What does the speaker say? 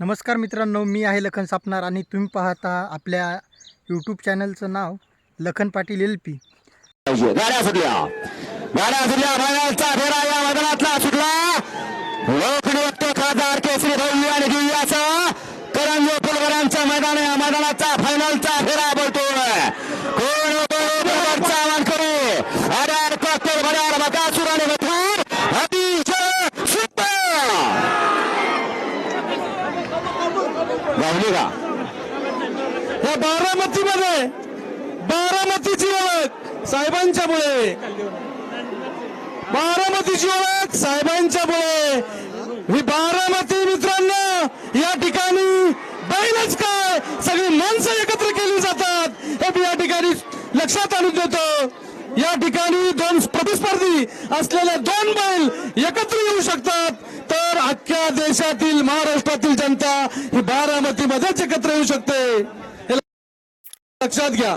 नमस्कार मित्रांनो मी आहे लखन सापणार आणि तुम्ही पाहता आपल्या यूट्यूब चॅनलचं नाव लखन पाटील एल पी. पाहिजे गाड्या सुटल्या. गाड्या सुटल्या फेरा या मैदानातला सुटला. लोकप्रिय खासदार केसरी भव्य आणि दिव्याचा मैदान या मैदानाचा फायनलचा फेरा बोलतोय. कोण बरोबरचा आवाहन करे अड्यार कॉकटेल भड्यार बकासूर आणि गावली का या बारामतीमध्ये बारामतीची ओळख साहेबांच्यामुळे. बारामतीची ओळख साहेबांच्यामुळे. ही बारामती मित्रांनो या ठिकाणी बैलच काय? सगळी माणसं एकत्र केली जातात. हे मी या ठिकाणी लक्षात आणून देतो. या ठिकाणी दोन प्रतिस्पर्धी असलेले दोन बैल एकत्र येऊ शकतात. तर अख्ख्या देशातील महाराष्ट्रातील जनता ही बारामतीमध्येच एकत्र येऊ शकते. लक्षात घ्या.